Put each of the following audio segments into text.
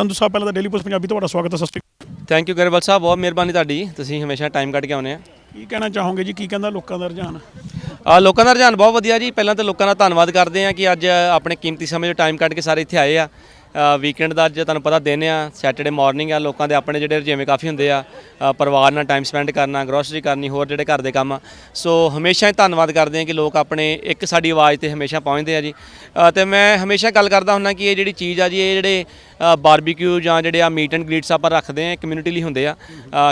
ਸੰਧੂ ਸਾਹਿਬ ਪਹਿਲਾਂ ਤਾਂ daily Post Punjabi ਤੁਹਾਡਾ ਸਵਾਗਤ ਹੈ ਸਤਿ ਸ਼੍ਰੀ ਅਕਾਲ। ਥੈਂਕ ਯੂ ਗਰੇਵਾਲ ਸਾਹਿਬ ਬਹੁਤ ਮਿਹਰਬਾਨੀ ਤੁਹਾਡੀ। ਤੁਸੀਂ ਹਮੇਸ਼ਾ ਟਾਈਮ ਕੱਢ ਕੇ ਆਉਂਦੇ ਆ। ਕੀ ਕਹਿਣਾ ਚਾਹੋਗੇ ਜੀ? ਕੀ ਕਹਿੰਦਾ ਲੋਕਾਂ ਦਾ ਰੁਝਾਨ? ਆ ਲੋਕਾਂ ਦਾ ਰੁਝਾਨ ਬਹੁਤ ਵਧੀਆ ਜੀ। ਪਹਿਲਾਂ ਤਾਂ ਲੋਕਾਂ ਦਾ ਧੰਨਵਾਦ ਕਰਦੇ ਆ ਕਿ ਅੱਜ ਆਪਣੇ ਕੀਮਤੀ ਸਮੇਂ ਤੋਂ ਟਾਈਮ ਕੱਢ ਕੇ ਸਾਰੇ ਇੱਥੇ ਆਏ ਆ। ਵੀਕਐਂਡ ਦਾ ਅੱਜ ਤੁਹਾਨੂੰ ਪਤਾ ਦਿਨ ਆ ਸੈਟਰਡੇ ਮਾਰਨਿੰਗ ਆ ਲੋਕਾਂ ਦੇ ਆਪਣੇ ਜਿਹੜੇ ਜਿਵੇਂ ਕਾਫੀ ਹੁੰਦੇ ਆ ਅ, ਪਰਿਵਾਰ ਨਾਲ ਟਾਈਮ ਸਪੈਂਡ ਕਰਨਾ ਗਰੋਸਰੀ ਕਰਨੀ ਹੋਰ ਜਿਹੜੇ ਘਰ ਦੇ ਕੰਮ ਆ। ਸੋ ਹਮੇਸ਼ਾ ਹੀ ਧੰਨਵਾਦ ਕਰਦੇ ਆ ਕਿ ਲੋਕ ਆਪਣੇ ਇੱਕ ਸਾਡੀ ਆਵਾਜ਼ ਤੇ ਹਮੇਸ਼ਾ ਪਹੁੰਚਦੇ ਆ ਜੀ। ਅ, ਤੇ ਮੈਂ ਹਮੇਸ਼ਾ ਗੱਲ ਕਰਦਾ ਹੁੰਦਾ ਕਿ ਇਹ ਜਿਹੜੀ ਚੀਜ਼ ਆ ਜੀ ਇਹ ਜਿਹੜੇ ਬਾਰਬੀਕਿਊ ਜਾਂ ਜਿਹੜੇ ਆ ਮੀਟ ਐਂਡ ਗ੍ਰੀਟਸ ਆਪਾਂ ਰੱਖਦੇ ਆ ਕਮਿਊਨਿਟੀ ਲਈ ਹੁੰਦੇ ਆ।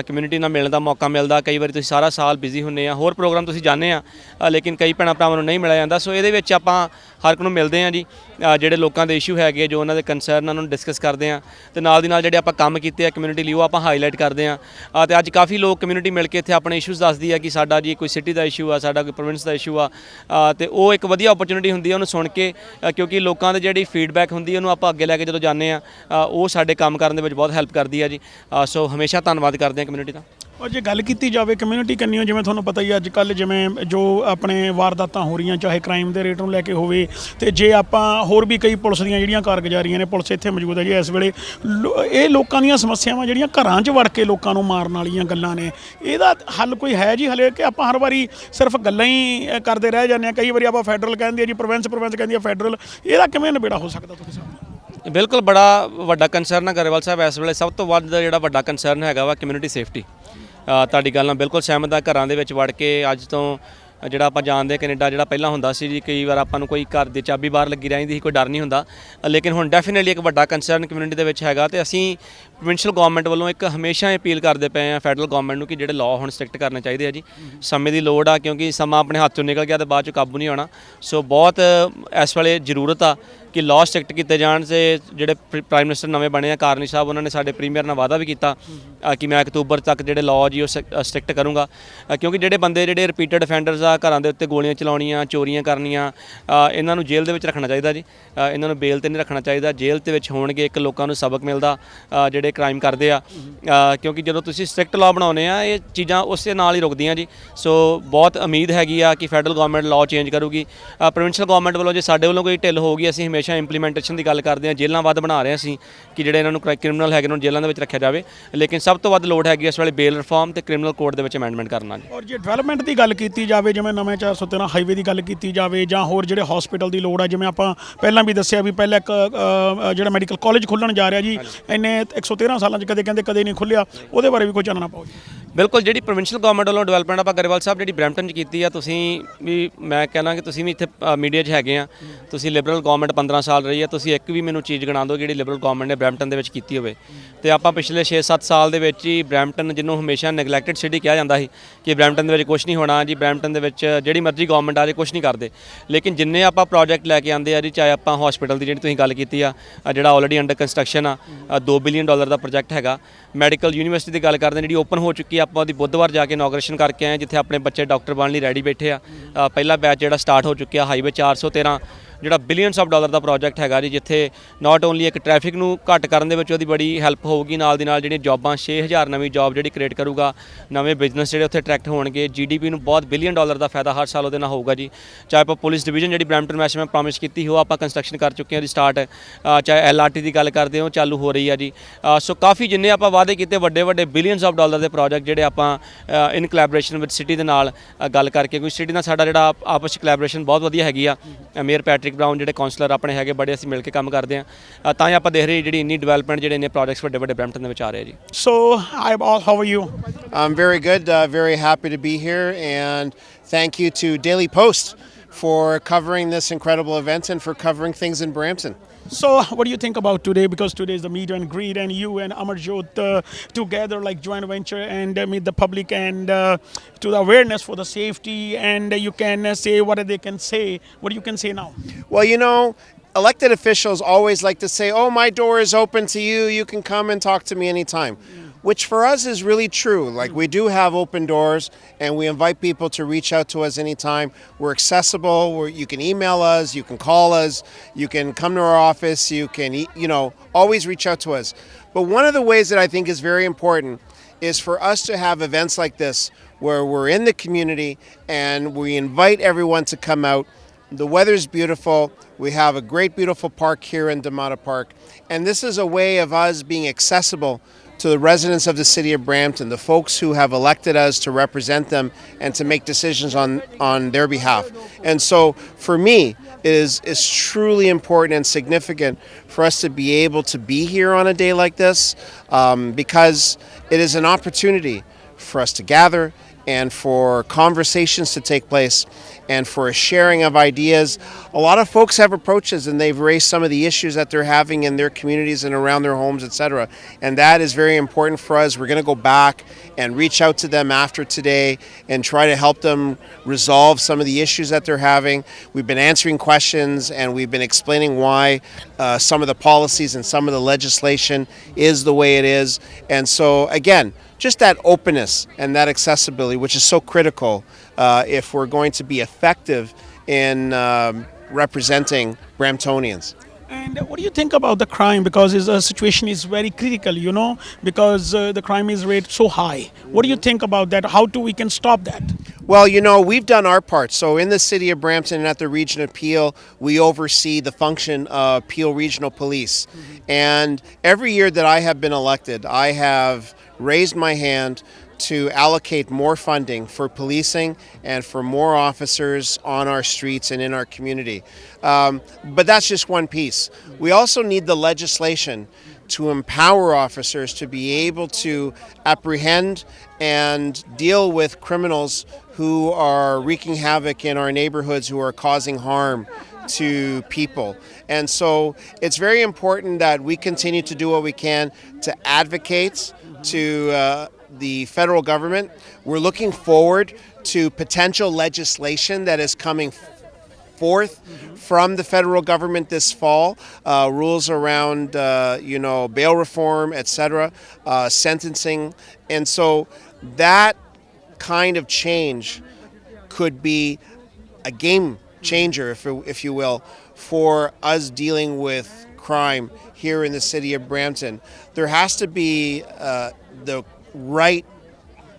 ਕਮਿਊਨਿਟੀ ਨਾਲ ਮਿਲਣ ਦਾ ਮੌਕਾ ਮਿਲਦਾ ਕਈ ਵਾਰੀ ਤੁਸੀਂ ਸਾਰਾ ਸਾਲ ਬਿਜ਼ੀ ਹੁੰਨੇ ਆ ਹੋਰ ਪ੍ਰੋਗਰਾਮ ਤੁਸੀਂ ਜਾਂਦੇ ਆ ਅ, ਲੇਕਿਨ ਕਈ ਭੈਣਾਂ ਭਰਾਵਾਂ ਨੂੰ ਨਹੀਂ ਮਿਲਿਆ ਜਾਂਦਾ। ਸੋ ਇਹਦੇ ਵਿੱਚ ਆਪਾਂ ਹਰ ਇੱਕ ਨੂੰ ਮਿਲਦੇ ਆ ਜੀ। ਅ, ਜਿਹੜੇ ਲੋਕਾਂ ਦੇ ਇਸ਼ੂ ਹੈਗੇ ਜੋ ਉਹਨਾਂ ਦੇ ਕੰਸਰਨ ਸਰ ਉਹਨਾਂ ਨੂੰ ਡਿਸਕਸ ਕਰਦੇ ਆ ਤੇ ਨਾਲ ਦੀ ਨਾਲ ਜਿਹੜੇ ਆਪਾਂ ਕੰਮ ਕੀਤੇ ਆ ਕਮਿਊਨਿਟੀ ਲਈ ਉਹ ਆਪਾਂ ਹਾਈਲਾਈਟ ਕਰਦੇ ਆ ਅ, ਤੇ ਅੱਜ ਕਾਫੀ ਲੋਕ ਕਮਿਊਨਿਟੀ ਮਿਲ ਕੇ ਇੱਥੇ ਆਪਣੇ ਇਸ਼ੂਜ਼ ਦੱਸਦੀ ਆ ਕਿ ਸਾਡਾ ਜੀ ਕੋਈ ਸਿਟੀ ਦਾ ਇਸ਼ੂ ਆ ਸਾਡਾ ਕੋਈ ਪ੍ਰੋਵਿੰਸ ਦਾ ਇਸ਼ੂ ਆ। ਅ, ਤੇ ਉਹ ਇੱਕ ਵਧੀਆ ਓਪਰਚੁਨਿਟੀ ਹੁੰਦੀ ਆ ਉਹਨੂੰ ਸੁਣ ਕੇ ਕਿਉਂਕਿ ਲੋਕਾਂ ਦੇ ਜਿਹੜੀ ਫੀਡਬੈਕ ਹੁੰਦੀ ਉਹਨੂੰ ਆਪਾਂ ਅੱਗੇ ਲੈ ਕੇ ਜਦੋਂ ਜਾਂਦੇ ਆ ਉਹ ਸਾਡੇ ਕੰਮ ਕਰਨ ਦੇ ਵਿੱਚ ਬਹੁਤ ਹੈਲਪ ਕਰਦੀ ਆ ਜੀ। ਸੋ ਹਮੇਸ਼ਾ ਧੰਨਵਾਦ ਕਰਦੇ ਆ ਕਮਿਊਨਿਟੀ ਦਾ। ਔਰ ਜੇ ਗੱਲ ਕੀਤੀ ਜਾਵੇ ਕਮਿਊਨਿਟੀ ਕੰਨੀਓ ਜਿਵੇਂ ਤੁਹਾਨੂੰ ਪਤਾ ਹੀ ਅੱਜ ਕੱਲ ਜਿਵੇਂ ਜੋ ਆਪਣੇ ਵਾਰਦਾਤਾਂ ਹੋ ਰਹੀਆਂ, ਚਾਹੇ ਕ੍ਰਾਈਮ ਦੇ ਰੇਟ ਨੂੰ ਲੈ ਕੇ ਹੋਵੇ, ਤੇ ਜੇ ਆਪਾਂ ਹੋਰ ਵੀ ਕਈ ਪੁਲਿਸ ਦੀਆਂ ਜਿਹੜੀਆਂ ਕਾਰਗੁਜ਼ਾਰੀਆਂ ਨੇ, ਪੁਲਿਸ ਇੱਥੇ ਮੌਜੂਦ ਹੈ ਜੀ ਇਸ ਵੇਲੇ, ਲੋ- ਇਹ ਲੋਕਾਂ ਦੀਆਂ ਸਮੱਸਿਆਵਾਂ ਜਿਹੜੀਆਂ ਘਰਾਂ 'ਚ ਵੜ ਕੇ ਲੋਕਾਂ ਨੂੰ ਮਾਰਨ ਵਾਲੀਆਂ ਗੱਲਾਂ ਨੇ। ਇਹਦਾ ਹੱਲ ਕੋਈ ਹੈ ਜੀ ਹਲੇ, ਕਿ ਆਪਾਂ ਹਰ ਵਾਰੀ ਸਿਰਫ ਗੱਲਾਂ ਹੀ ਕਰਦੇ ਰਹਿ ਜਾਂਦੇ ਆ, ਕਈ ਵਾਰੀ ਆਪਾਂ ਫੈਡਰਲ ਕਹਿੰਦੇ ਆ ਜੀ ਪ੍ਰੋਵਿੰਸ ਪ੍ਰੋਵਿੰਸ ਕਹਿੰਦੀ ਆ ਫੈਡਰਲ ਇਹਦਾ ਕਿਵੇਂ ਨਿਬੇੜਾ ਹੋ ਸਕਦਾ ਤੁਹਾਡੇ ਸਾਹਮਣੇ? ਬਿਲਕੁਲ ਬੜਾ ਵੱਡਾ ਕੰਸਰਨ ਹੈ ਗਰੇਵਾਲ ਸਾਹਿਬ, ਇਸ ਵੇਲੇ ਸਭ ਤੋਂ ਵੱਧ ਜਿਹੜਾ ਵੱਡਾ ਕੰਸਰਨ ਹੈਗਾ ਵਾ ਕਮਿਊਨਿਟੀ ਸੇਫਟੀ ਤੁਹਾਡੀ ਗੱਲ ਨਾਲ ਬਿਲਕੁਲ ਸਹਿਮਤ ਆ ਘਰਾਂ ਦੇ ਵਿੱਚ ਵੜ ਕੇ ਅੱਜ ਤੋਂ ਜਿਹੜਾ ਆਪਾਂ ਜਾਣਦੇ ਹਾਂ ਕੈਨੇਡਾ ਜਿਹੜਾ ਪਹਿਲਾਂ ਹੁੰਦਾ ਸੀ ਜੀ, ਕਈ ਵਾਰ ਆਪਾਂ ਨੂੰ ਕੋਈ ਘਰ ਦੀ ਚਾਬੀ ਬਾਹਰ ਲੱਗੀ ਰਹਿੰਦੀ ਸੀ, ਕੋਈ ਡਰ ਨਹੀਂ ਹੁੰਦਾ। ਲੇਕਿਨ ਹੁਣ ਡੈਫੀਨਿਟਲੀ ਇੱਕ ਵੱਡਾ ਕੰਸਰਨ ਕਮਿਊਨਿਟੀ ਦੇ ਵਿੱਚ ਹੈਗਾ ਤੇ ਅਸੀਂ ਪ੍ਰੋਵਿੰਸ਼ੀਅਲ ਗਵਰਨਮੈਂਟ ਵੱਲੋਂ ਇੱਕ ਹਮੇਸ਼ਾ ਅਪੀਲ ਕਰਦੇ ਪਏ ਆ ਫੈਡਰਲ ਗਵਰਨਮੈਂਟ ਨੂੰ ਕਿ ਜਿਹੜੇ ਲਾਅ ਹੁਣ ਸਟ੍ਰਿਕਟ ਕਰਨੇ ਚਾਹੀਦੇ ਆ ਜੀ। ਸਮੇਂ ਦੀ ਲੋੜ ਆ ਕਿਉਂਕਿ ਸਮਾਂ ਆਪਣੇ ਹੱਥ ਚੋਂ ਨਿਕਲ ਗਿਆ ਤੇ ਬਾਅਦ ਚ ਕਾਬੂ ਨਹੀਂ ਆਉਣਾ ਸੋ ਬਹੁਤ ਇਸ ਵੇਲੇ ਜ਼ਰੂਰਤ ਆ ਕਿ ਲਾਅ ਸਟ੍ਰਿਕਟ ਕੀਤੇ ਜਾਣ ਤੇ ਜਿਹੜੇ ਪ੍ਰਾਈਮ ਮਿਨਿਸਟਰ ਨਵੇਂ ਬਣੇ ਆ, ਕਾਰਨੀ ਸਾਹਿਬ, ਉਹਨਾਂ ਨੇ ਸਾਡੇ ਪ੍ਰੀਮੀਅਰ ਨਾਲ ਵਾਅਦਾ ਵੀ ਕੀਤਾ ਕਿ ਮੈਂ ਅਕਤੂਬਰ ਤੱਕ ਜਿਹੜੇ ਲਾਅ ਜੀ ਉਹ ਸਟ੍ਰਿਕਟ ਕਰੂੰਗਾ। ਕਿਉਂਕਿ ਜਿਹੜੇ ਬੰਦੇ, ਜਿਹੜੇ ਰਿਪੀਟਡ ਅਫੈਂਡਰਸ ਆ, ਘਰਾਂ ਦੇ ਉੱਤੇ ਗੋਲੀਆਂ ਚਲਾਉਣੀਆਂ, ਚੋਰੀਆਂ ਕਰਨੀਆਂ ਇਹਨਾਂ ਨੂੰ ਜੇਲ੍ਹ ਦੇ ਵਿੱਚ ਰੱਖਣਾ ਚਾਹੀਦਾ ਜੀ। ਇਹਨਾਂ ਨੂੰ ਬੇਲ ਤੇ ਨਹੀਂ ਰੱਖਣਾ ਚਾਹੀਦਾ। ਜੇਲ੍ਹ ਦੇ ਵਿੱਚ ਹੋਣਗੇ ਇੱਕ ਲੋਕਾਂ ਨੂੰ ਸਬਕ ਮਿਲਦਾ। ਜਿਹੜੇ ਜਿਹੜੇ ਕ੍ਰਾਈਮ ਕਰਦੇ ਆ। ਕਿਉਂਕਿ ਜਦੋਂ ਤੁਸੀਂ ਸਟ੍ਰਿਕਟ ਲਾਅ ਬਣਾਉਨੇ ਆ ਇਹ ਚੀਜ਼ਾਂ ਉਸੇ ਨਾਲ ਹੀ ਰੁਕਦੀਆਂ ਜੀ। ਸੋ ਬਹੁਤ ਉਮੀਦ ਹੈਗੀ ਆ ਕਿ ਫੈਡਰਲ ਗਵਰਨਮੈਂਟ ਲਾਅ ਚੇਂਜ ਕਰੂਗੀ। ਪ੍ਰੋਵਿੰਸ਼ੀਅਲ ਗਵਰਨਮੈਂਟ ਵੱਲੋਂ ਜੇ ਸਾਡੇ ਵੱਲੋਂ ਕੋਈ ਢਿੱਲ ਹੋਊਗੀ ਅਸੀਂ ਹਮੇਸ਼ਾ ਇੰਪਲੀਮੈਂਟੇਸ਼ਨ ਦੀ ਗੱਲ ਕਰਦੇ ਆ। ਜੇਲ੍ਹਾਂ ਵੱਧ ਬਣਾ ਰਹੇ ਅਸੀਂ ਕਿ ਜਿਹੜੇ ਇਹਨਾਂ ਨੂੰ ਕ੍ਰਿਮੀਨਲ ਹੈਗੇ ਨੂੰ ਜੇਲ੍ਹਾਂ ਦੇ ਵਿੱਚ ਰੱਖਿਆ ਜਾਵੇ। ਲੇਕਿਨ ਸਭ ਤੋਂ ਵੱਧ ਲੋੜ ਹੈਗੀ ਇਸ ਵੇਲੇ ਬੇਲ ਰਿਫਾਰਮ ਤੇ ਕ੍ਰਿਮਨਲ ਕੋਡ ਦੇ ਵਿੱਚ ਅਮੈਂਡਮੈਂਟ ਕਰਨਾ ਜੀ। ਔਰ ਜੇ ਡਿਵੈਲਪਮੈਂਟ ਦੀ ਗੱਲ ਕੀਤੀ ਜਾਵੇ ਜਿਵੇਂ ਨਵੇਂ 413 ਹਾਈਵੇ ਦੀ ਗੱਲ ਕੀਤੀ ਜਾਵੇ ਜਾਂ ਹੋਰ ਜਿਹੜੇ ਹਸਪੀਟਲ ਦੀ ਲੋੜ ਆ ਜਿਵੇਂ ਆਪਾਂ ਪਹਿਲਾਂ ਵੀ ਦੱਸਿਆ ਵੀ ਪਹਿਲਾਂ ਇੱਕ ਜਿਹੜਾ ਮੈਡੀਕਲ ਕਾਲਜ ਖੁੱਲਣ ਜਾ ਰਿਹਾ ਜੀ ਇਹਨੇ 13 ਸਾਲਾਂ 'ਚ ਕਦੇ ਕਹਿੰਦੇ, ਕਦੇ ਨਹੀਂ ਖੁੱਲਿਆ, ਉਹਦੇ ਬਾਰੇ ਵੀ ਕੋਈ ਜਾਣਨਾ ਪਾਓ ਜੀ। ਬਿਲਕੁਲ, ਜਿਹੜੀ ਪ੍ਰੋਵਿੰਸ਼ੀਅਲ ਗਵਰਨਮੈਂਟ ਵੱਲੋਂ ਡਿਵੈਲਪਮੈਂਟ ਆਪਾਂ ਗਰੇਵਾਲ ਸਾਹਿਬ ਜਿਹੜੀ ਬ੍ਰੈਂਪਟਨ 'ਚ ਕੀਤੀ ਆ, ਤੁਸੀਂ ਵੀ ਮੈਂ ਕਹਿਣਾ ਕਿ ਤੁਸੀਂ ਵੀ ਇੱਥੇ ਮੀਡੀਆ 'ਚ ਹੈਗੇ ਆ। ਤੁਸੀਂ ਲਿਬਰਲ ਗਵਰਨਮੈਂਟ 15 ਸਾਲ ਰਹੀ ਆ, ਤੁਸੀਂ ਇੱਕ ਵੀ ਮੈਨੂੰ ਚੀਜ਼ ਗਣਾ ਦਿਓ ਜਿਹੜੀ ਲਿਬਰਲ ਗਵਰਨਮੈਂਟ ਨੇ ਬ੍ਰੈਂਪਟਨ ਦੇ ਵਿੱਚ ਕੀਤੀ ਹੋਵੇ। ਤੇ ਆਪਾਂ ਪਿਛਲੇ 6-7 ਸਾਲ ਦੇ ਵਿੱਚ ਹੀ ਬ੍ਰੈਂਪਟਨ ਜਿਹਨੂੰ ਹਮੇਸ਼ਾ ਨੈਗਲੈਕਟਡ ਸਿਟੀ ਕਿਹਾ ਜਾਂਦਾ ਸੀ ਕਿ ਬ੍ਰੈਂਪਟਨ ਦੇ ਵਿੱਚ ਕੁਝ ਨਹੀਂ ਹੋਣਾ, ਜੀ ਬ੍ਰੈਂਪਟਨ ਦੇ ਵਿੱਚ ਜਿਹੜੀ ਮਰਜ਼ੀ ਗਵਰਨਮੈਂਟ ਆ ਜੇ ਕੁਝ ਨਹੀਂ ਕਰਦੇ। ਲੇਕਿਨ ਜਿੰਨੇ ਆਪਾਂ ਪ੍ਰੋਜੈਕਟ ਲੈ ਕੇ ਆਂਦੇ ਆ ਜੀ, ਚਾਹੇ ਆਪਾਂ ਹਸਪੀਟਲ ਦੀ ਜਿਹੜੀ ਤੁਸੀਂ ਗੱਲ ਕੀਤੀ ਆ ਜਿਹੜਾ ਆਲਰੇਡੀ ਅੰਡਰ ਕੰਸਟਰਕਸ਼ਨ ਆ 2 ਬਿਲੀਅਨ ਡਾਲਰ ਦਾ ਪ੍ਰੋਜੈਕਟ ਹੈਗਾ। ਮੈਡੀਕਲ ਯੂਨੀਵਰਸਿਟੀ ਦੀ ਗੱਲ ਕਰਦੇ ਹਾਂ, ਜਿਹੜੀ ਓਪਨ ਹੋ ਚੁੱਕੀ ਆ ਆਪਾਂ ਉਹਦੀ ਬੁੱਧਵਾਰ ਜਾ ਕੇ ਇਨੋਗ੍ਰੇਸ਼ਨ ਕਰਕੇ ਆਏ ਹਾਂ, ਜਿੱਥੇ ਆਪਣੇ ਬੱਚੇ ਡਾਕਟਰ ਬਣਨ ਲਈ ਰੈਡੀ ਬੈਠੇ ਆ। ਪਹਿਲਾ ਬੈਚ ਜਿਹੜਾ ਸਟਾਰਟ ਹੋ ਚੁੱਕਿਆ ਹਾਈਵੇ 413 ਜਿਹੜਾ ਬਿਲੀਅਨਸ ਆਫ ਡਾਲਰ ਦਾ ਪ੍ਰੋਜੈਕਟ ਹੈਗਾ ਜੀ ਜਿੱਥੇ ਨਾਟ ਓਨਲੀ ਇੱਕ ਟ੍ਰੈਫਿਕ ਨੂੰ ਘੱਟ ਕਰਨ ਦੇ ਵਿੱਚ ਉਹਦੀ ਬੜੀ ਹੈਲਪ ਹੋਊਗੀ ਨਾਲ ਦੀ ਨਾਲ ਜਿਹੜੀਆਂ ਜੌਬਾਂ 6000 ਨਵੀਂ ਜੌਬ ਜਿਹੜੀ ਕ੍ਰੀਏਟ ਕਰੂਗਾ ਨਵੇਂ ਬਿਜ਼ਨਸ ਜਿਹੜੇ ਉੱਥੇ ਅਟਰੈਕਟ ਹੋਣਗੇ ਜੀਡੀਪੀ ਨੂੰ ਬਹੁਤ ਬਿਲੀਅਨ ਡਾਲਰ ਦਾ ਫਾਇਦਾ ਹਰ ਸਾਲ ਉਹਦੇ ਨਾਲ ਹੋਊਗਾ ਜੀ। ਚਾਹੇ ਆਪਾਂ ਪੁਲਿਸ ਡਿਵੀਜ਼ਨ ਜਿਹੜੀ ਬ੍ਰੈਂਪਟਨ ਮੈਸ਼ ਮੈਂ ਪ੍ਰੋਮਿਸ ਕੀਤੀ ਹੋ ਆਪਾਂ ਕੰਸਟਰਕਸ਼ਨ ਕਰ ਚੁੱਕੇ ਹਾਂ ਜੀ ਸਟਾਰਟ ਚਾਹੇ ਐਲਆਰਟੀ ਦੀ ਗੱਲ ਕਰਦੇ ਹੋ ਚਾਲੂ ਹੋ ਰਹੀ ਆ ਜੀ। ਸੋ ਕਾਫੀ ਜਿੰਨੇ ਆਪਾਂ ਵਾਅਦੇ ਕੀਤੇ ਵੱਡੇ ਵੱਡੇ ਬਿਲੀਅਨਸ ਆਫ ਡਾਲਰ ਦੇ ਪ੍ਰੋਜੈਕਟ ਜਿਹੜੇ ਆਪਾਂ ਇਨ ਕੋਲੈਬੋਰੇਸ਼ਨ ਵਿਦ ਸਿਟੀ ਦੇ ਨਾਲ ਗੱਲ ਕਰਕੇ ਕੋਈ ਸਿਟੀ ਨਾਲ ਸਾਡਾ ਜਿਹੜਾ ਆਪਸ ਵਿੱਚ ਕੋਲੈਬੋਰੇਸ਼ਨ ਬਹੁਤ ਵਧੀਆ ਹੈਗੀ ਆ ਅ, ਮੇਅਰ ਪੈਟ੍ਰਿਕ ਬ੍ਰਾਊਨ ਜਿਹੜੇ ਕਾਉਂਸਲਰ ਆਪਣੇ ਹੈਗੇ ਬੜੇ ਅਸੀਂ ਮਿਲ ਕੇ ਕੰਮ ਕਰਦੇ ਆ ਤਾਂ ਹੀ ਆਪਾਂ ਦੇਖ ਰਹੇ ਜਿਹੜੀ ਇੰਨੀ ਡਿਵੈਲਪਮੈਂਟ ਜਿਹੜੇ ਨੇ ਪ੍ਰੋਜੈਕਟਸ ਵੱਡੇ ਵੱਡੇ ਬ੍ਰੈਂਪਟਨ ਦੇ ਵਿੱਚ ਆ ਰਹੇ ਆ ਜੀ so I how are you very good, uh, very happy to be here, and thank you to Daily Post for covering this incredible event and for covering things in Brampton. So, what do you think about today? Because today is the meet and greet, and you and Amarjot uh, together, like joint venture, and uh, meet the public and uh, to the awareness for the safety, and you can uh, say what they can say. What you can say now? Well, you know, elected officials always like to say, oh, my door is open to you, you can come and talk to me anytime. Which for us is really true. Like, we do have open doors and we invite people to reach out to us anytime. We're accessible. We're, you can email us, you can call us, you can come to our office, you can, you know, always reach out to us. But one of the ways that I think is very important is for us to have events like this where we're in the community and we invite everyone to come out The weather's beautiful. We have a great, beautiful park here in Damata Park. And this is a way of us being accessible to the residents of the city of Brampton, the folks who have elected us to represent them and to make decisions on, on their behalf. And so for me, it is, is truly important and significant for us to be able to be here on a day like this um, because it is an opportunity for us to gather and for conversations to take place and for a sharing of ideas. A lot of folks have approaches and they've raised some of the issues that they're having in their communities and around their homes, etc. And that is very important for us. We're going to go back and reach out to them after today and try to help them resolve some of the issues that they're having. We've been answering questions and we've been explaining why uh, some of the policies and some of the legislation is the way it is. And so, again, just that openness and that accessibility, which is so critical uh, if we're going to be effective in um, representing Bramptonians. And what do you think about the crime? Because the situation is very critical, you know, because uh, the crime is rate so high. What do you think about that? How do we can stop that? Well, you know, we've done our part. So, in the city of Brampton and at the region of Peel, we oversee the function of Peel Regional Police. And every year that I have been elected, I have raised my hand to allocate more funding for policing and for more officers on our streets and in our community. Um, but that's just one piece. We also need the legislation to empower officers to be able to apprehend and deal with criminals who are wreaking havoc in our neighborhoods, who are causing harm to people. And so it's very important that we continue to do what we can to advocate to uh, the federal government. We're looking forward to potential legislation that is coming forth from the federal government this fall. Uh, rules around, uh, you know, bail reform, etc., uh, sentencing, and so that kind of change could be a game changer, if, if you will, for us dealing with crime here in the city of Brampton. There has to be uh, the right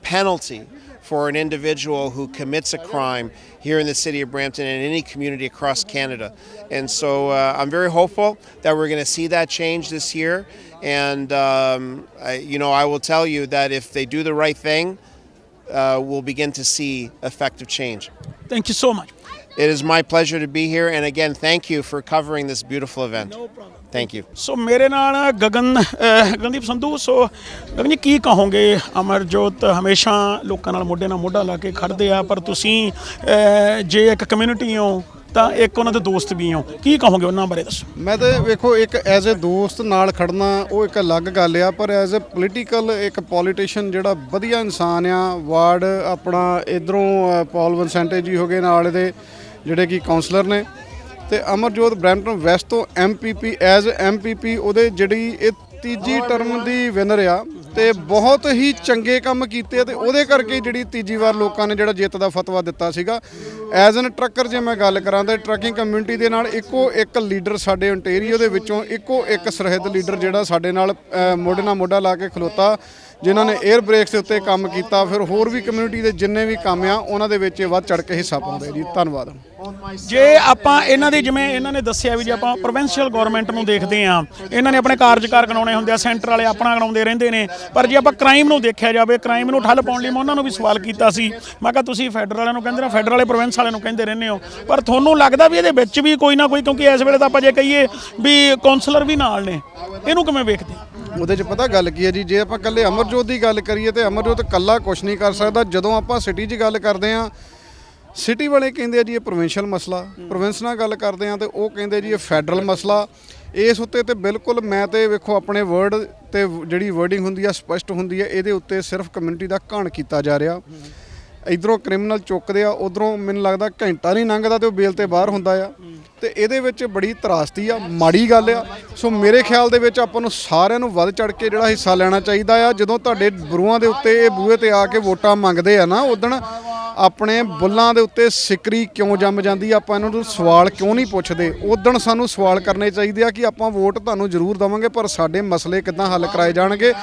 penalty for an individual who commits a crime here in the city of Brampton and in any community across Canada. And so uh, I'm very hopeful that we're going to see that change this year. And, um, I, you know, I will tell you that if they do the right thing, uh, we'll begin to see effective change. Thank you so much. It is my pleasure to be here. And again, thank you for covering this beautiful event. Thank you. So ਮੇਰੇ ਨਾਲ ਗਗਨ ਅਹ, ਗਗਨਦੀਪ ਸੰਧੂ ਸੋ ਗਗਨ ਜੀ ਕੀ ਕਹੋਗੇ? ਅਮਰਜੋਤ ਹਮੇਸ਼ਾ ਲੋਕਾਂ ਨਾਲ ਮੋਢੇ ਨਾਲ ਮੋਢਾ ਲਾ ਕੇ ਖੜਦੇ ਆ ਪਰ ਤੁਸੀਂ ਅਹ, ਜੇ ਇੱਕ ਕਮਿਊਨਿਟੀ ਹੋ ਤਾਂ ਇੱਕ ਉਹਨਾਂ ਦੇ ਦੋਸਤ ਵੀ ਹੋ। ਕੀ ਕਹੋਗੇ ਉਹਨਾਂ ਬਾਰੇ ਦੱਸੋ? ਮੈਂ ਤਾਂ ਵੇਖੋ ਇੱਕ ਐਜ਼ ਅ ਦੋਸਤ ਨਾਲ ਖੜਨਾ ਉਹ ਇੱਕ ਅਲੱਗ ਗੱਲ ਆ ਪਰ ਐਜ਼ ਅ ਪੋਲੀਟੀਕਲ ਇੱਕ ਪੋਲੀਟੀਸ਼ੀਅਨ ਜਿਹੜਾ ਵਧੀਆ ਇਨਸਾਨ ਆ ਵਾਰਡ ਆਪਣਾ ਇਧਰੋਂ ਪੌਲ ਵਨਸੈਂਟੇ ਜੀ ਹੋ ਗਏ ਨਾਲ ਦੇ ਜਿਹੜੇ ਕਿ ਕਾਉਂਸਲਰ ਨੇ। ਤੇ ਅਮਰਜੋਤ ਬ੍ਰੈਂਪਟਨ ਵੈਸਟ ਤੋਂ ਐਮਪੀਪੀ ਐਜ਼ ਐਮਪੀਪੀ ਉਹਦੇ ਜਿਹੜੀ ਇਹ ਤੀਜੀ ਟਰਮ ਦੀ ਵਿਨਰ ਆ ਤੇ ਬਹੁਤ ਹੀ ਚੰਗੇ ਕੰਮ ਕੀਤੇ ਆ ਤੇ ਉਹਦੇ ਕਰਕੇ ਜਿਹੜੀ ਤੀਜੀ ਵਾਰ ਲੋਕਾਂ ਨੇ ਜਿਹੜਾ ਜਿੱਤ ਦਾ ਫਤਵਾ ਦਿੱਤਾ ਸੀਗਾ। ਐਜ਼ ਐਨ ਟਰੱਕਰ ਜੇ ਮੈਂ ਗੱਲ ਕਰਾਂ ਤਾਂ ਟਰੱਕਿੰਗ ਕਮਿਊਨਿਟੀ ਦੇ ਨਾਲ ਇੱਕੋ ਇੱਕ ਲੀਡਰ ਸਾਡੇ ontario ਦੇ ਵਿੱਚੋਂ ਇੱਕੋ ਇੱਕ ਸਰਹਿਦ ਲੀਡਰ ਜਿਹੜਾ ਸਾਡੇ ਨਾਲ ਮੋਢੇ ਨਾਲ ਮੋਢਾ ਲਾ ਕੇ ਖਲੋਤਾ। ਜਿਨ੍ਹਾਂ ਨੇ 에ਅਰ ਬ੍ਰੇਕਸ ਦੇ ਉੱਤੇ ਕੰਮ ਕੀਤਾ, ਫਿਰ ਹੋਰ ਵੀ ਕਮਿਊਨਿਟੀ ਦੇ ਜਿੰਨੇ ਵੀ ਕੰਮ ਆ, ਉਹਨਾਂ ਦੇ ਵਿੱਚ ਇਹ ਵੱਧ ਚੜ ਕੇ ਹਿੱਸਾ ਪਾਉਂਦੇ ਜੀ। ਧੰਨਵਾਦ। ਜੇ ਆਪਾਂ ਇਹਨਾਂ ਦੇ, ਜਿਵੇਂ ਇਹਨਾਂ ਨੇ ਦੱਸਿਆ ਵੀ ਜੇ ਆਪਾਂ ਪ੍ਰੋਵਿੰਸ਼ੀਅਲ ਗਵਰਨਮੈਂਟ ਨੂੰ ਦੇਖਦੇ ਆ, ਇਹਨਾਂ ਨੇ ਆਪਣੇ ਕਾਰਜਕਾਰ ਗਣਾਉਣੇ ਹੁੰਦੇ ਆ ਸੈਂਟਰ ਵਾਲੇ ਆਪਣਾ ਗਣਾਉਂਦੇ ਰਹਿੰਦੇ ਨੇ, ਪਰ ਜੇ ਆਪਾਂ ਕ੍ਰਾਈਮ ਨੂੰ ਦੇਖਿਆ ਜਾਵੇ ਕ੍ਰਾਈਮ ਨੂੰ ਠੱਲ ਪਾਉਣ ਲਈ ਮੈਂ ਉਹਨਾਂ ਨੂੰ ਵੀ ਸਵਾਲ ਕੀਤਾ ਸੀ। ਮੈਂ ਕਿਹਾ ਤੁਸੀਂ ਫੈਡਰਲ ਵਾਲਿਆਂ ਨੂੰ ਕਹਿੰਦੇ ਨਾ ਫੈਡਰਲ ਵਾਲੇ ਪ੍ਰੋਵਿੰਸ ਵਾਲਿਆਂ ਨੂੰ ਕਹਿੰਦੇ ਰਹਿੰਦੇ ਹੋ, ਪਰ ਤੁਹਾਨੂੰ ਲੱਗਦਾ ਵੀ ਇਹਦੇ ਵਿੱਚ ਵੀ ਕੋਈ ਨਾ ਕੋਈ, ਕਿਉਂਕਿ ਇਸ ਵੇਲੇ ਤਾਂ ਆਪਾਂ ਜੇ ਕਹੀਏ ਵੀ ਕਾਉਂਸਲਰ ਵੀ ਨਾਲ ਨੇ, ਇਹਨੂੰ ਕਿਵੇਂ ਵੇਖਦੇ? ਉਹਦੇ 'ਚ ਪਤਾ ਗੱਲ ਕੀ ਹੈ ਜੀ? ਜੇ ਆਪਾਂ ਇਕੱਲੇ ਅਮਰਜੋਤ ਦੀ ਗੱਲ ਕਰੀਏ ਤੇ ਅਮਰਜੋਤ ਇਕੱਲਾ ਕੁਝ ਨਹੀਂ ਕਰ ਸਕਦਾ। ਜਦੋਂ ਆਪਾਂ ਸਿਟੀ 'ਚ ਗੱਲ ਕਰਦੇ ਆ ਸਿਟੀ ਵਾਲੇ ਕਹਿੰਦੇ ਆ ਜੀ ਇਹ ਪ੍ਰੋਵਿੰਸ਼ੀਅਲ ਮਸਲਾ ਪ੍ਰੋਵਿੰਸ ਨਾਲ ਗੱਲ ਕਰਦੇ ਆ ਤੇ ਉਹ ਕਹਿੰਦੇ ਜੀ ਇਹ ਫੈਡਰਲ ਮਸਲਾ। ਇਸ ਉੱਤੇ ਤੇ ਬਿਲਕੁਲ ਮੈਂ ਤੇ ਵੇਖੋ ਆਪਣੇ ਵਰਡ ਤੇ ਜਿਹੜੀ ਵਰਡਿੰਗ ਹੁੰਦੀ ਆ, ਸਪਸ਼ਟ ਹੁੰਦੀ ਹੈ ਇਹਦੇ ਉੱਤੇ ਸਿਰਫ ਕਮਿਊਨਿਟੀ ਦਾ ਘਾਣ ਕੀਤਾ ਜਾ ਰਿਹਾ। ਇਧਰੋਂ ਕ੍ਰਿਮੀਨਲ ਚੁੱਕਦੇ ਆ, ਉਧਰੋਂ ਮੈਨੂੰ ਲੱਗਦਾ ਘੰਟਾ ਨਹੀਂ ਲੰਘਦਾ ਤੇ ਉਹ ਬੇਲ ਤੇ ਬਾਹਰ ਹੁੰਦਾ ਆ। ਤੇ ਇਹਦੇ ਵਿੱਚ ਬੜੀ ਤਰਾਸਤੀ ਆ, ਮਾੜੀ ਗੱਲ ਆ। ਸੋ ਮੇਰੇ ਖਿਆਲ ਦੇ ਵਿੱਚ ਆਪਾਂ ਨੂੰ ਸਾਰਿਆਂ ਨੂੰ ਵੱਧ ਚੜ ਕੇ ਜਿਹੜਾ ਹਿੱਸਾ ਲੈਣਾ ਚਾਹੀਦਾ ਆ। ਜਦੋਂ ਤੁਹਾਡੇ ਬਰੂਆਂ ਦੇ ਉੱਤੇ ਇਹ ਬੂਹੇ ਤੇ ਆ ਕੇ ਵੋਟਾਂ ਮੰਗਦੇ ਆ ਨਾ ਉਦਣ ਆਪਣੇ ਬੁੱਲਾਂ ਦੇ ਉੱਤੇ ਸਿਕਰੀ ਕਿਉਂ ਜੰਮ ਜਾਂਦੀ ਆਪਾਂ ਇਹਨਾਂ ਨੂੰ ਸਵਾਲ ਕਿਉਂ ਨਹੀਂ ਪੁੱਛਦੇ? ਉਦਣ ਸਾਨੂੰ ਸਵਾਲ ਕਰਨੇ ਚਾਹੀਦੇ ਆ ਕਿ ਆਪਾਂ ਵੋਟ ਤੁਹਾਨੂੰ ਜ਼ਰੂਰ ਦਵਾਂਗੇ, ਪਰ ਸਾਡੇ ਮਸਲੇ ਕਿੱਦਾਂ ਹੱਲ ਕਰਾਏ ਜਾਣਗੇ?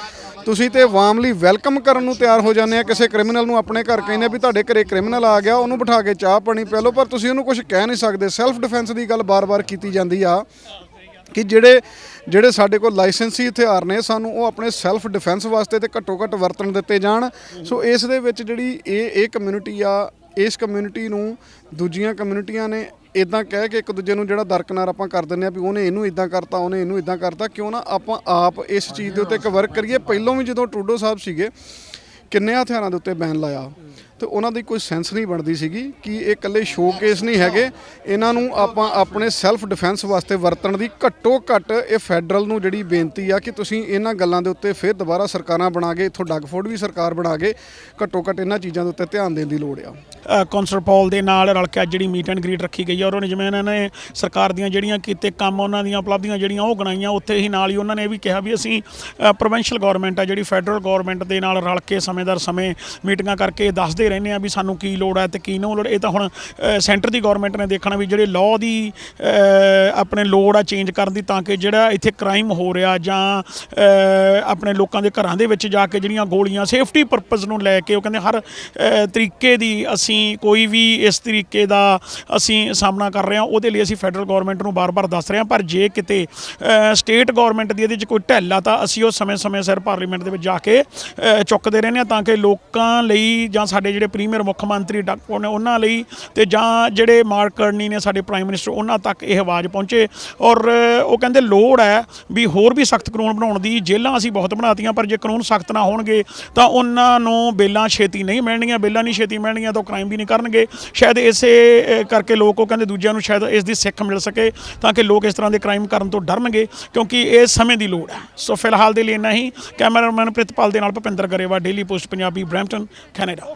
ਤੁਸੀਂ ਤੇ ਵਾਰਮਲੀ ਵੈਲਕਮ ਕਰਨ ਨੂੰ ਤਿਆਰ ਹੋ ਜਾਂਦੇ ਆ। ਕਿਸੇ ਕ੍ਰਿਮੀਨਲ ਨੂੰ ਆਪਣੇ ਘਰ ਕਹਿੰਦੇ ਵੀ ਤੁਹਾਡੇ ਘਰੇ ਕ੍ਰਿਮੀਨਲ ਆ ਗਿਆ, ਉਹਨੂੰ ਬਿਠਾ ਕੇ ਚਾਹ ਪਾਣੀ ਪਿਆ ਲਓ, ਪਰ ਤੁਸੀਂ ਉਹਨੂੰ ਕੁਝ ਕਹਿ ਨਹੀਂ ਸਕਦੇ। ਸੈਲਫ ਡਿਫੈਂਸ ਦੀ ਗੱਲ ਬਾਰ-ਬਾਰ ਕੀਤੀ ਜਾਂਦੀ ਆ ਕਿ ਜਿਹੜੇ ਜਿਹੜੇ ਸਾਡੇ ਕੋਲ ਲਾਇਸੈਂਸੀ ਹਥਿਆਰ ਨੇ, ਸਾਨੂੰ ਉਹ ਆਪਣੇ ਸੈਲਫ ਡਿਫੈਂਸ ਵਾਸਤੇ ਤੇ ਘੱਟੋ ਘੱਟ ਵਰਤਣ ਦਿੱਤੇ ਜਾਣ। ਸੋ ਇਸ ਦੇ ਵਿੱਚ ਜਿਹੜੀ ਇਹ ਇਹ ਕਮਿਊਨਿਟੀ ਆ, ਇਸ ਕਮਿਊਨਿਟੀ ਨੂੰ ਦੂਜੀਆਂ ਕਮਿਊਨਿਟੀਆਂ ਨੇ ਇਦਾਂ ਕਹਿ ਕੇ ਇੱਕ ਦੂਜੇ ਨੂੰ ਜਿਹੜਾ ਦਰਕਨਾਰ ਆਪਾਂ ਕਰ ਦਿੰਦੇ ਆ ਵੀ ਉਹਨੇ ਇਹਨੂੰ ਇਦਾਂ ਕਰਤਾ, ਉਹਨੇ ਇਹਨੂੰ ਇਦਾਂ ਕਰਤਾ, ਕਿਉਂ ਨਾ ਆਪਾਂ ਆਪ ਇਸ ਚੀਜ਼ ਦੇ ਉੱਤੇ ਇੱਕ ਵਰਕ ਕਰੀਏ। ਪਹਿਲਾਂ ਵੀ ਜਦੋਂ ਟਰੂਡੋ ਸਾਹਿਬ ਸੀਗੇ ਕਿੰਨੇ ਹਥਿਆਰਾਂ ਦੇ ਉੱਤੇ ਬੈਨ ਲਾਇਆ? ਤੇ ਉਹਨਾਂ ਦੀ ਕੋਈ ਸੈਂਸ ਨਹੀਂ ਬਣਦੀ ਸੀਗੀ ਕਿ ਇਹ ਇਕੱਲੇ ਸ਼ੋਕੇਸ ਨਹੀਂ ਹੈਗੇ। ਇਹਨਾਂ ਨੂੰ ਆਪਾਂ ਆਪਣੇ ਸੈਲਫ ਡਿਫੈਂਸ ਵਾਸਤੇ ਵਰਤਣ ਦੀ ਘੱਟੋ ਘੱਟ ਇਹ ਫੈਡਰਲ ਨੂੰ ਜਿਹੜੀ ਬੇਨਤੀ ਆ ਕਿ ਤੁਸੀਂ ਇਹਨਾਂ ਗੱਲਾਂ ਦੇ ਉੱਤੇ ਫਿਰ ਦੁਬਾਰਾ ਸਰਕਾਰਾਂ ਬਣਾ ਕੇ ਇੱਥੋਂ ਡਗਫੋਰਡ ਵੀ ਸਰਕਾਰ ਬਣਾ ਕੇ ਘੱਟੋ ਘੱਟ ਇਹਨਾਂ ਚੀਜ਼ਾਂ ਦੇ ਉੱਤੇ ਧਿਆਨ ਦੇਣ ਦੀ ਲੋੜ ਆ। ਅ, ਪੌਲ ਦੇ ਨਾਲ ਰਲ ਕੇ ਅੱਜ ਜਿਹੜੀ ਮੀਟ ਐਂਡ ਗ੍ਰੀਟ ਰੱਖੀ ਗਈ ਆ ਔਰ ਉਹਨੇ ਜਿਵੇਂ ਇਹਨਾਂ ਨੇ ਸਰਕਾਰ ਦੀਆਂ ਜਿਹੜੀਆਂ ਕੀਤੇ ਕੰਮ ਉਹਨਾਂ ਦੀਆਂ ਉਪਲਬਧੀਆਂ ਜਿਹੜੀਆਂ ਉਹ ਗਣਾਈਆਂ ਉੱਥੇ ਹੀ ਨਾਲ ਹੀ ਉਹਨਾਂ ਨੇ ਇਹ ਵੀ ਕਿਹਾ ਵੀ ਅਸੀਂ ਪ੍ਰੋਵਿੰਸ਼ੀਅਲ ਗਵਰਨਮੈਂਟ ਆ ਜਿਹੜੀ ਫੈਡਰਲ ਗਵਰਨਮੈਂਟ ਦੇ ਨਾਲ ਰਲ ਕੇ ਸਮੇਂ ਦਰ ਸਮੇਂ ਮੀਟਿੰਗਾਂ ਕਰਕੇ ਦੱਸਦੇ ਰਹਿੰਦੇ ਆ ਵੀ ਸਾਨੂੰ ਕੀ ਲੋੜ ਹੈ ਤੇ ਕੀ ਨਹੀਂ ਲੋੜ। ਇਹ ਤਾਂ ਹੁਣ ਸੈਂਟਰ ਦੀ ਗਵਰਨਮੈਂਟ ਨੇ ਦੇਖਣਾ ਵੀ ਜਿਹੜੇ ਲਾਅ ਦੀ ਆਪਣੇ ਲੋੜ ਆ ਚੇਂਜ ਕਰਨ ਦੀ ਤਾਂ ਕਿ ਜਿਹੜਾ ਇੱਥੇ ਕ੍ਰਾਈਮ ਹੋ ਰਿਹਾ ਜਾਂ ਆਪਣੇ ਲੋਕਾਂ ਦੇ ਘਰਾਂ ਦੇ ਵਿੱਚ ਜਾ ਕੇ ਜਿਹੜੀਆਂ ਗੋਲੀਆਂ ਸੇਫਟੀ ਪਰਪਸ ਨੂੰ ਲੈ ਕੇ ਉਹ ਕਹਿੰਦੇ ਹਰ ਤਰੀਕੇ ਦੀ ਅਸੀਂ ਕੋਈ ਵੀ ਇਸ ਤਰੀਕੇ ਦਾ ਅਸੀਂ ਸਾਹਮਣਾ ਕਰ ਰਹੇ ਹਾਂ, ਉਹਦੇ ਲਈ ਅਸੀਂ ਫੈਡਰਲ ਗਵਰਨਮੈਂਟ ਨੂੰ ਬਾਰ-ਬਾਰ ਦੱਸ ਰਹੇ ਹਾਂ। ਪਰ ਜੇ ਕਿਤੇ ਸਟੇਟ ਗਵਰਨਮੈਂਟ ਦੀ ਇਹਦੇ 'ਚ ਕੋਈ ਢਿੱਲ ਆ ਤਾਂ ਅਸੀਂ ਉਹ ਸਮੇਂ-ਸਮੇਂ ਸਿਰ ਪਾਰਲੀਮੈਂਟ ਦੇ ਵਿੱਚ ਜਾ ਕੇ ਚੁੱਕਦੇ ਰਹਿੰਦੇ ਹਾਂ ਤਾਂ ਕਿ ਲੋਕਾਂ ਲਈ ਜਾਂ ਸਾਡੇ ਜਿਹੜੇ ਪ੍ਰੀਮੀਅਰ ਮੁੱਖ ਮੰਤਰੀ ਡਾਕਟਰ ਨੇ ਉਹਨਾਂ ਲਈ ਤੇ ਜਾਂ ਜਿਹੜੇ ਮਾਰਕ ਕਰਨੀ ਨੇ ਸਾਡੇ ਪ੍ਰਾਈਮ ਮਿਨਿਸਟਰ, ਉਹਨਾਂ ਤੱਕ ਇਹ ਆਵਾਜ਼ ਪਹੁੰਚੇ। ਔਰ ਉਹ ਕਹਿੰਦੇ ਲੋੜ ਹੈ ਵੀ ਹੋਰ ਵੀ ਸਖਤ ਕਾਨੂੰਨ ਬਣਾਉਣ ਦੀ, ਜੇਲ੍ਹਾਂ ਅਸੀਂ ਬਹੁਤ ਬਣਾਤੀਆਂ, ਪਰ ਜੇ ਕਾਨੂੰਨ ਸਖਤ ਨਾ ਹੋਣਗੇ ਤਾਂ ਉਹਨਾਂ ਨੂੰ ਬੇਲਾਂ ਛੇਤੀ ਨਹੀਂ ਮਿਲਣਗੀਆਂ, ਬੇਲਾਂ ਨਹੀਂ ਛੇਤੀ ਮਿਲਣਗੀਆਂ ਤਾਂ ਕ੍ਰਾਈਮ ਵੀ ਨਹੀਂ ਕਰਨਗੇ। ਸ਼ਾਇਦ ਇਸੇ ਕਰਕੇ ਲੋਕ ਉਹ ਕਹਿੰਦੇ ਦੂਜਿਆਂ ਨੂੰ ਸ਼ਾਇਦ ਇਸ ਦੀ ਸਿੱਖ ਮਿਲ ਸਕੇ ਤਾਂ ਕਿ ਲੋਕ ਇਸ ਤਰ੍ਹਾਂ ਦੇ ਕ੍ਰਾਈਮ ਕਰਨ ਤੋਂ ਡਰਨਗੇ, ਕਿਉਂਕਿ ਇਹ ਸਮੇਂ ਦੀ ਲੋੜ ਹੈ। ਸੋ ਫਿਲਹਾਲ ਦੇ ਲਈ ਇੰਨਾ ਹੀ। ਕੈਮਰਾਮੈਨ ਪ੍ਰਿਤਪਾਲ ਦੇ ਨਾਲ Bhupinder Grewal Daily Post, Punjabi, Brampton, Canada.